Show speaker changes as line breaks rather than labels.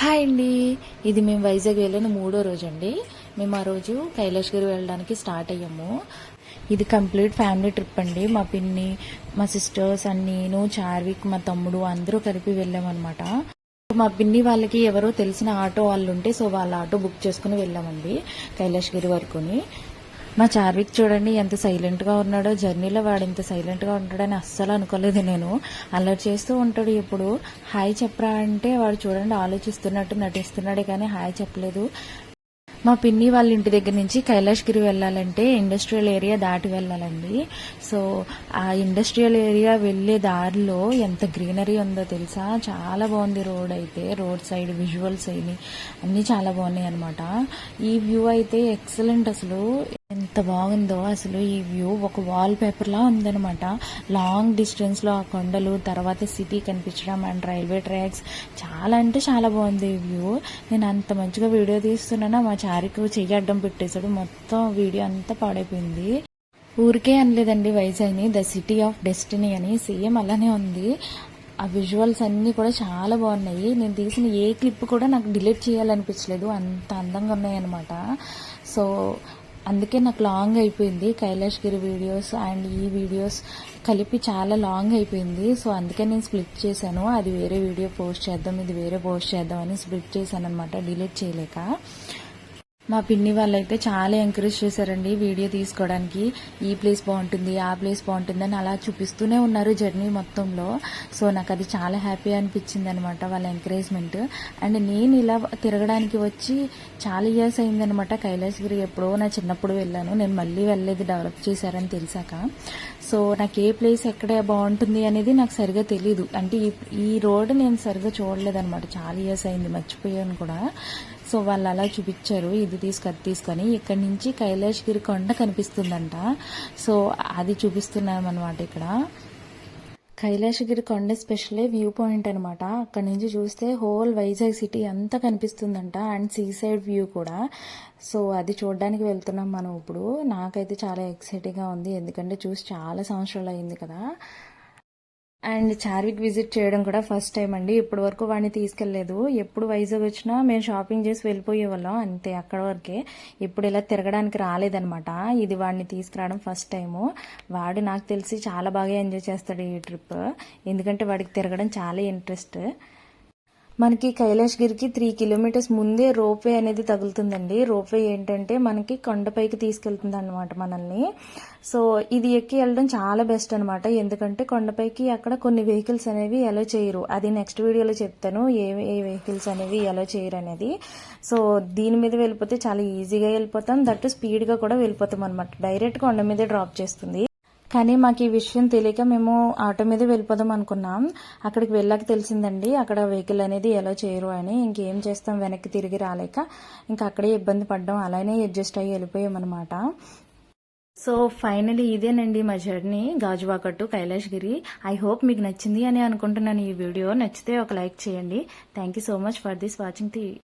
Hi అండి. ఇది మేము వైజాగ్ వెళ్ళిన మూడో రోజు అండి మేము ఆ రోజు కైలాష్గిరి వెళ్ళడానికి స్టార్ట్ అయ్యాము. ఇది కంప్లీట్ ఫ్యామిలీ ట్రిప్ అండి. మా పిన్ని మా సిస్టర్స్ అండ్ నేను చార్విక్ మా తమ్ముడు అందరూ కలిపి వెళ్ళామన్నమాట. మా పిన్ని వాళ్ళకి ఎవరో తెలిసిన ఆటో వాళ్ళు ఉంటే సో వాళ్ళ ఆటో బుక్ చేసుకుని వెళ్ళామండి కైలాష్గిరి వరకుని. మా చార్విక్ చూడండి ఎంత సైలెంట్గా ఉన్నాడో జర్నీలో వాడు ఇంత సైలెంట్గా ఉంటాడని అస్సలు అనుకోలేదు నేను. అల్లరి చేస్తూ ఉంటాడు ఇప్పుడు హాయ్ చెప్పరా అంటే వాడు చూడండి ఆలోచిస్తున్నట్టు నటిస్తున్నాడే కానీ హాయ్ చెప్పలేదు. మా పిన్ని వాళ్ళ ఇంటి దగ్గర నుంచి కైలాష్గిరి వెళ్ళాలంటే ఇండస్ట్రియల్ ఏరియా దాటి వెళ్ళాలండి. సో ఆ ఇండస్ట్రియల్ ఏరియా వెళ్ళే దారిలో ఎంత గ్రీనరీ ఉందో తెలుసా? చాలా బాగుంది రోడ్ అయితే. రోడ్ సైడ్ విజువల్స్ అయినాయి. అన్నీ చాలా బాగున్నాయి అనమాట ఈ వ్యూ అయితే ఎక్సలెంట్ అసలు. ఎంత బాగుందో అసలు ఈ వ్యూ ఒక వాల్ పేపర్ లా ఉందనమాట లాంగ్ డిస్టెన్స్లో ఆ కొండలు తర్వాత సిటీ కనిపించడం అండ్ రైల్వే ట్రాక్స్ చాలా అంటే చాలా బాగుంది ఈ వ్యూ. నేను అంత మంచిగా వీడియో తీస్తున్నానా? మా చారికి చెయ్యి అడ్డం పెట్టేశాడు. మొత్తం వీడియో అంతా పాడైపోయింది. ఊరికే అనలేదండి వైజాగ్ని. ద సిటీ ఆఫ్ డెస్టినీ అని సేమ్ అలానే ఉంది. ఆ విజువల్స్ అన్నీ కూడా చాలా బాగున్నాయి. నేను తీసిన ఏ క్లిప్ కూడా నాకు డిలీట్ చేయాలనిపించలేదు. అంత అందంగా ఉన్నాయి అనమాట సో అందుకే నాకు లాంగ్ అయిపోయింది కైలాష్గిరి వీడియోస్ అండ్ ఈ వీడియోస్ కలిపి చాలా లాంగ్ అయిపోయింది. సో అందుకే నేను స్ప్లిట్ చేశాను. అది వేరే వీడియో పోస్ట్ చేద్దాం ఇది వేరే పోస్ట్ చేద్దాం అని స్ప్లిట్ చేశాను అనమాట డిలీట్ చేయలేక. మా పిన్ని వాళ్ళైతే చాలా ఎంకరేజ్ చేశారండి వీడియో తీసుకోవడానికి. ఈ ప్లేస్ బాగుంటుంది ఆ ప్లేస్ బాగుంటుంది అని అలా చూపిస్తూనే ఉన్నారు జర్నీ మొత్తంలో. సో నాకు అది చాలా హ్యాపీ అనిపించింది అనమాట వాళ్ళ ఎంకరేజ్మెంట్ అండ్ నేను ఇలా తిరగడానికి వచ్చి చాలా ఇయర్స్ అయిందనమాట కైలాసగిరి ఎప్పుడో నా చిన్నప్పుడు వెళ్ళాను. నేను మళ్ళీ వెళ్ళేది డెవలప్ చేశారని తెలిసాక. సో నాకు ఏ ప్లేస్ ఎక్కడ బాగుంటుంది అనేది నాకు సరిగా తెలియదు అంటే ఈ ఈ రోడ్ నేను సరిగా చూడలేదన్నమాట చాలా ఇయర్స్ అయింది మర్చిపోయాను కూడా. సో వాళ్ళు అలా చూపించారు. ఇది తీసుకు అది తీసుకొని ఇక్కడ నుంచి కైలాసగిరి కొండ కనిపిస్తుందంట. సో అది చూపిస్తున్నామన్నమాట ఇక్కడ. కైలాసగిరి కొండ స్పెషలే వ్యూ పాయింట్ అనమాట అక్కడ నుంచి చూస్తే హోల్ వైజాగ్ సిటీ అంతా కనిపిస్తుందంట. అండ్ సీ సైడ్ వ్యూ కూడా. సో అది చూడడానికి వెళ్తున్నాం మనం ఇప్పుడు. నాకైతే చాలా ఎక్సైటింగ్గా ఉంది. ఎందుకంటే చూసి చాలా సంవత్సరాలు అయింది కదా. అండ్ చార్విక్ విజిట్ చేయడం కూడా ఫస్ట్ టైం అండి. ఇప్పటి వరకు వాడిని తీసుకెళ్ళేదు ఎప్పుడు వైజాగ్ వచ్చినా మేము షాపింగ్ చేసి వెళ్ళిపోయే వాళ్ళం. అంతే అక్కడ వరకే. ఇప్పుడు ఇలా తిరగడానికి రాలేదనమాట ఇది వాడిని తీసుకురావడం ఫస్ట్ టైము వాడు నాకు తెలిసి చాలా బాగా ఎంజాయ్ చేస్తాడు ఈ ట్రిప్. ఎందుకంటే వాడికి తిరగడం చాలా ఇంట్రెస్ట్. మనకి కైలాష్గిరికి త్రీ కిలోమీటర్స్ ముందే రోప్వే అనేది తగులుతుందండి. రోప్వే ఏంటంటే మనకి కొండపైకి తీసుకెళ్తుంది అనమాట మనల్ని. సో ఇది ఎక్కి వెళ్ళడం చాలా బెస్ట్ అనమాట ఎందుకంటే కొండపైకి అక్కడ కొన్ని వెహికల్స్ అనేవి ఎలా చేయరు. అది నెక్స్ట్ వీడియోలో చెప్తాను ఏ ఏ వెహికల్స్ అనేవి ఎలా చేయరు అనేది. సో దీని మీద వెళ్ళిపోతే చాలా ఈజీగా వెళ్ళిపోతాం. దట్టు స్పీడ్గా కూడా వెళ్ళిపోతాం అనమాట డైరెక్ట్ కొండ మీదే డ్రాప్ చేస్తుంది. కానీ మాకు ఈ విషయం తెలియక మేము ఆటో మీద వెళ్ళిపోదాం అనుకున్నాం. అక్కడికి వెళ్ళాక తెలిసిందండి అక్కడ వెహికల్ అనేది ఎలా చేయరు అని. ఇంకేం చేస్తాం వెనక్కి తిరిగి రాలేక ఇంకా అక్కడే ఇబ్బంది పడ్డాం. అలానే అడ్జస్ట్ అయ్యి వెళ్ళిపోయామన్నమాట సో ఫైనలీ ఇదేనండి మా journey. Gajuwaka to Kailashgiri I hope మీకు నచ్చింది అని అనుకుంటున్నాను ఈ వీడియో. నచ్చితే ఒక లైక్ చేయండి. Thank you so much for this watching the